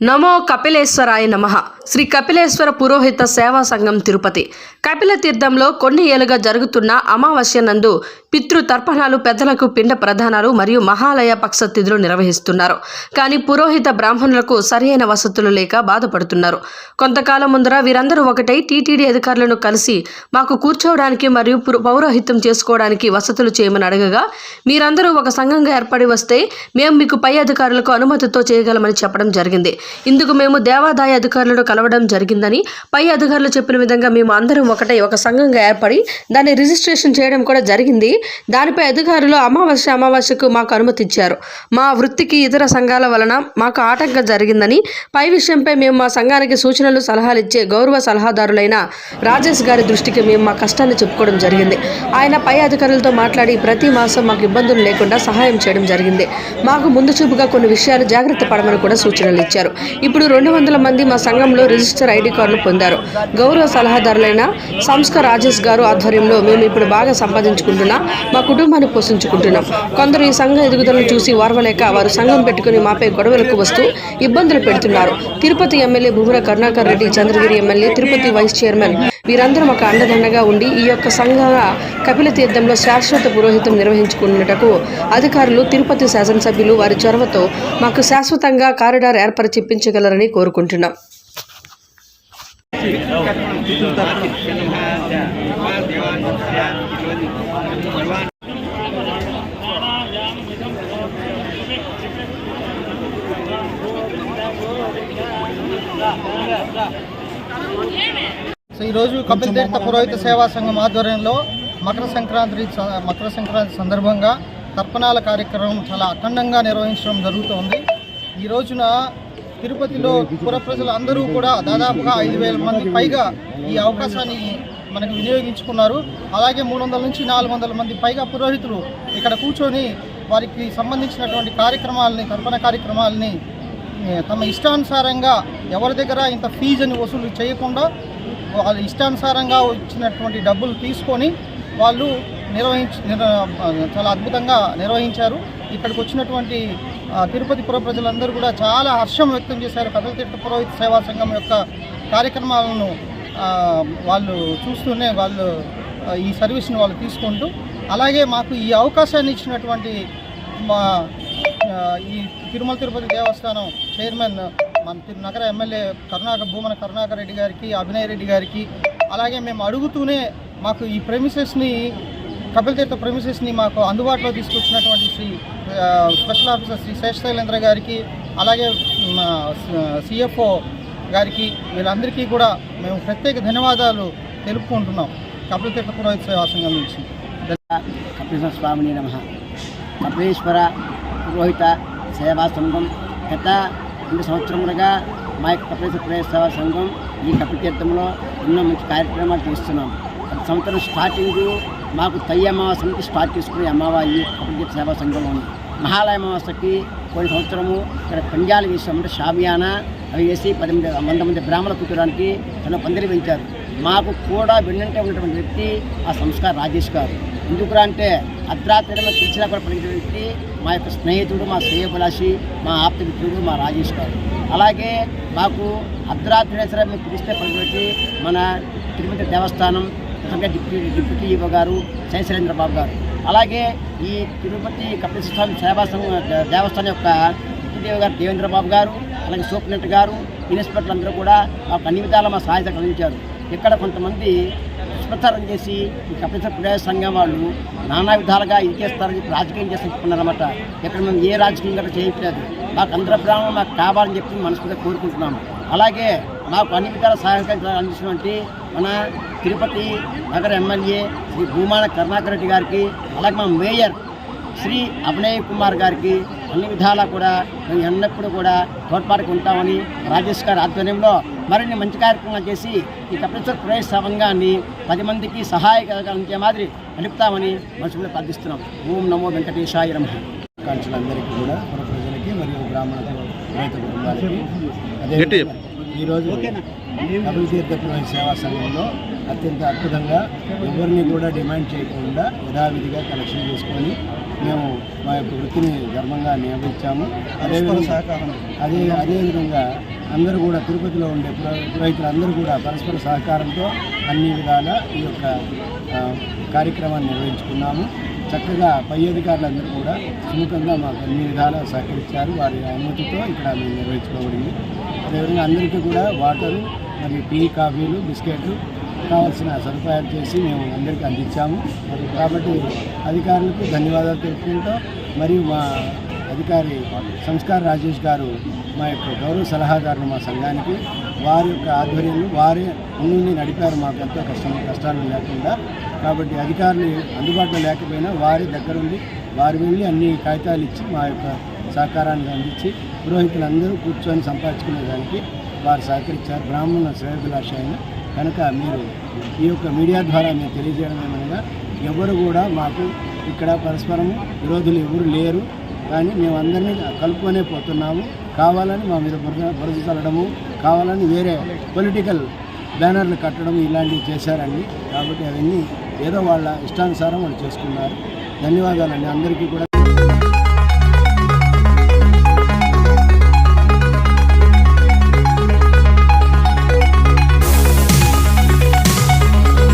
నమో కపిలేశ్వరాయ నమ. శ్రీ కపిలేశ్వర పురోహిత సేవా సంఘం తిరుపతి. కపిల తీర్థంలో కొన్ని ఏళ్ళుగా జరుగుతున్న అమావాస్య నందు పితృ తర్పణాలు పెద్దలకు పిండ ప్రధానాలు మరియు మహాలయ పక్ష తిథులు నిర్వహిస్తున్నారు. కానీ పురోహిత బ్రాహ్మణులకు సరైన వసతులు లేక బాధపడుతున్నారు. కొంతకాలం ముందర వీరందరూ ఒకటై టీటీడీ అధికారులను కలిసి మాకు కూర్చోవడానికి మరియు పౌరోహిత్యం చేసుకోవడానికి వసతులు చేయమని అడగగా మీరందరూ ఒక సంఘంగా ఏర్పడి వస్తే మేము మీకు పై అధికారులకు అనుమతితో చేయగలమని చెప్పడం జరిగింది. ఇందుకు మేము దేవాదాయ అధికారులను కలవడం జరిగిందని పై అధికారులు చెప్పిన విధంగా మేము అందరం ఒకటే ఒక సంఘంగా ఏర్పడి దాన్ని రిజిస్ట్రేషన్ చేయడం కూడా జరిగింది. దానిపై అధికారులు అమావాస్య అమావాస్యకు మాకు అనుమతి ఇచ్చారు మా వృత్తికి ఇతర సంఘాల వలన మాకు ఆటంకం జరిగిందని పై విషయంపై మేము మా సంఘానికి సూచనలు సలహాలు ఇచ్చే గౌరవ సలహాదారులైన రాజేష్ గారి దృష్టికి మేము మా కష్టాన్ని చెప్పుకోవడం జరిగింది. ఆయన పై అధికారులతో మాట్లాడి ప్రతి మాసం మాకు ఇబ్బందులు లేకుండా సహాయం చేయడం జరిగింది. మాకు ముందు చూపుగా కొన్ని విషయాలు జాగ్రత్త పడమని కూడా సూచనలు ఇచ్చారు. ఇప్పుడు రెండు వందల మంది మా సంఘంలో రిజిస్టర్ ఐడి కార్డులు పొందారు. గౌరవ సలహాదారులైన సంస్కర్ రాజేష్ గారు ఆధ్వర్యంలో మేము ఇప్పుడు బాగా సంపాదించుకుంటున్నాం. మా కుటుంబాన్ని పోషించుకుంటున్నాం. కొందరు ఈ సంఘ ఎదుగుదలను చూసి వారవలేక వారు సంఘం పెట్టుకుని మాపై గొడవలకు వస్తూ ఇబ్బందులు పెడుతున్నారు. Tirupati MLA Bhumana Karunakar Reddy Chandragiri MLA Tirupati vice chairman వీరందరూ మాకు అండదండగా ఉండి ఈ యొక్క సంఘ కపిల తీర్థంలో శాశ్వత పురోహితం నిర్వహించుకున్నటకు అధికారులు తిరుపతి శాసనసభ్యులు వారి చొరవతో మాకు శాశ్వతంగా కారిడార్ చూపించగలరని కోరుకుంటున్నాం. సో ఈరోజు కపిల్ తీర్థ పురోహిత సేవా సంఘం ఆధ్వర్యంలో మకర సంక్రాంతి మకర సంక్రాంతి సందర్భంగా తర్పణాల కార్యక్రమం చాలా అఖండంగా నిర్వహించడం జరుగుతోంది. ఈ రోజున తిరుపతిలో పుర ప్రజలు అందరూ కూడా దాదాపుగా ఐదు వేల మంది పైగా ఈ అవకాశాన్ని మనకు వినియోగించుకున్నారు. అలాగే మూడు వందల నుంచి నాలుగు వందల మంది పైగా పురోహితులు ఇక్కడ కూర్చొని వారికి సంబంధించినటువంటి కార్యక్రమాలని కల్పన కార్యక్రమాలని తమ ఇష్టానుసారంగా ఎవరి దగ్గర ఇంత ఫీజుని వసూలు చేయకుండా వాళ్ళ ఇష్టానుసారంగా వచ్చినటువంటి డబ్బులు తీసుకొని వాళ్ళు నిర్వహించి చాలా అద్భుతంగా నిర్వహించారు. ఇక్కడికి వచ్చినటువంటి తిరుపతి పుర ప్రజలందరూ కూడా చాలా హర్షం వ్యక్తం చేశారు. కథలతిట్ట పురోహిత సేవా సంఘం యొక్క కార్యక్రమాలను వాళ్ళు చూస్తూనే వాళ్ళు ఈ సర్వీస్ని వాళ్ళు తీసుకుంటూ అలాగే మాకు ఈ అవకాశాన్ని ఇచ్చినటువంటి మా ఈ తిరుమల తిరుపతి దేవస్థానం చైర్మన్ మన నగర ఎమ్మెల్యే కరుణాకర్ భూమన కరుణాకర్ రెడ్డి గారికి అభినయ్ రెడ్డి గారికి అలాగే మేము అడుగుతూనే మాకు ఈ ప్రెమిసెస్ని కపిల్ తీర్థ ప్రెమిసెస్ని మాకు అందుబాటులో తీసుకొచ్చినటువంటి శ్రీ స్పెషల్ ఆఫీసర్ శ్రీ శేషశైలేంద్ర గారికి అలాగే సిఎఫ్ఓ గారికి వీళ్ళందరికీ కూడా మేము ప్రత్యేక ధన్యవాదాలు తెలుపుకుంటున్నాం. కపిల తీర్థ పురోహిత సేవా సంఘం నుంచి. కపిలేశ్వర స్వామిని నమ. కపిలేశ్వర పురోహిత సేవా సంఘం. గత రెండు సంవత్సరములుగా మా యొక్క కపిలేశ్వర పురోహిత సేవా సంఘం ఈ కపితీర్థంలో ఎన్నో మంచి కార్యక్రమాలు చేస్తున్నాం. సంవత్సరం స్టార్టింగ్ మాకు తయ్య అమావాస్య నుంచి స్టార్ట్ చేసుకునే అమ్మవారి సేవా సంఘంలో ఉంది. మహాలయ అమావాస్యకి కొన్ని సంవత్సరము ఇక్కడ పంజాలు వేసామంటే షామియానా అవి వేసి పద్దెనిమిది వంద మంది బ్రాహ్మణ కూర్చోడానికి తన పందిరి పెంచారు. మాకు కూడా వెన్నంటే ఉన్నటువంటి వ్యక్తి ఆ సంస్కార్ రాజేష్ గారు. ఎందుకురా అంటే అర్ధరాత్రిలో తెలిసినా కూడా పలికిన వ్యక్తి మా యొక్క స్నేహితుడు మా శ్రేయభిలాషి మా ఆప్త మిత్రుడు మా రాజేష్ గారు. అలాగే మాకు అర్ధరాత్రి సరే మేము పిలిస్తే పలికిన మన తిరుపతి దేవస్థానం నిజంగా డిప్యూటీ డిప్యూటీ ఈవో గారు శైశలేంద్ర బాబు గారు. అలాగే ఈ తిరుపతి కపిలస్వామి సేవా దేవస్థానం యొక్క డిప్యూటీ గారు దేవేంద్రబాబు గారు అలాగే సూపరింటెండెంట్ గారు ఇన్స్పెక్టర్ అందరూ కూడా మాకు అన్ని విధాల మా సహాయత కలిగించారు ఇక్కడ కొంతమంది దుష్ప్రచారం చేసి ఈ కపిల ప్రజా సంఘం వాళ్ళు నానా విధాలుగా ఇది చేస్తారని రాజకీయం చేసి చెప్పుకున్నారన్నమాట ఇక్కడ మేము ఏ రాజకీయం కూడా చేయట్లేదు. మాకు అందర ప్రాణం మాకు కావాలని చెప్పి మనస్ఫూర్తిగా కోరుకుంటున్నాము. అలాగే మాకు అన్ని విధాల సహాయం అందించినటువంటి మన తిరుపతి నగర ఎమ్మెల్యే శ్రీ భూమాన కరుణాకర్ రెడ్డి గారికి అలాగే మా మేయర్ శ్రీ అభినయ్ కుమార్ గారికి అన్ని విధాలా కూడా మేము ఎన్నప్పుడు కూడా తోడ్పాటుకు ఉంటామని రాజేష్ గారి ఆధ్వర్యంలో మరిన్ని మంచి కార్యక్రమాలు చేసి ఈ కపిలేశ్వర ప్రవేశ సంఘాన్ని పది మందికి సహాయకరించే మాదిరి నడుపుతామని మనసులో ప్రార్థిస్తున్నాం. ఓం నమో వెంకటేశాయ కాంక్షలందరికీ కూడా పుర ప్రజలకి మరియు బ్రాహ్మణ రైతు కుటుంబాలకి. అదే ఈరోజు కపిల్ తీర్థ పురోహిత సేవా సంఘంలో అత్యంత అద్భుతంగా ఎవరిని కూడా డిమాండ్ చేయకుండా యథావిధిగా కలెక్షన్ చేసుకొని మేము మా యొక్క వృత్తిని ధర్మంగా నియమించాము అదేవిధంగా సహకారం. అదే అదేవిధంగా అందరూ కూడా తిరుపతిలో ఉండే పురో- పురోహితులు అందరూ కూడా పరస్పర సహకారంతో అన్ని విధాల ఈ యొక్క కార్యక్రమాన్ని నిర్వహించుకున్నాము. చక్కగా పై అధికారులందరూ కూడా సుముఖంగా మాకు అన్ని విధాలా సహకరించారు. వారి అనుమతితో ఇక్కడ మేము నిర్వహించుకోబడింది. అదేవిధంగా అందరికీ కూడా వాటరు మరియు టీ కాఫీలు బిస్కెట్లు కావాల్సిన సదుపాయాలు చేసి మేము అందరికీ అందించాము. కాబట్టి అధికారులకు ధన్యవాదాలు తెలుపుకుంటూ మరియు మా అధికారి సంస్కార్ రాజేష్ గారు మా యొక్క గౌరవ సలహాదారులు మా సంఘానికి వారి యొక్క ఆధ్వర్యంలో వారే ముందుండి నడిపారు మాకు ఎంతో కష్టం కష్టాలు లేకుండా. కాబట్టి అధికారులు అందుబాటులో లేకపోయినా వారి దగ్గరుండి వారు వెళ్ళి అన్ని కాగితాలు ఇచ్చి మా యొక్క సహకారాన్ని అందించి పురోహితులందరూ కూర్చొని సంపాదించుకునేదానికి వారు సహకరించారు. బ్రాహ్మణుల శ్రేయభిలాష అయిన కనుక మీరు ఈ యొక్క మీడియా ద్వారా మేము తెలియజేయడం ఏమనగా ఎవరు కూడా మాకు ఇక్కడ పరస్పరం విరోధులు ఎవరు లేరు కానీ మేము అందరినీ కలుపుకొనే పోతున్నాము. కావాలని మా మీద బురద బురద చల్లడము కావాలని వేరే పొలిటికల్ బ్యానర్లు కట్టడం ఇలాంటివి చేశారండి. కాబట్టి అవన్నీ ఏదో వాళ్ళ ఇష్టానుసారం వాళ్ళు చేసుకున్నారు. ధన్యవాదాలండి. అందరికీ కూడా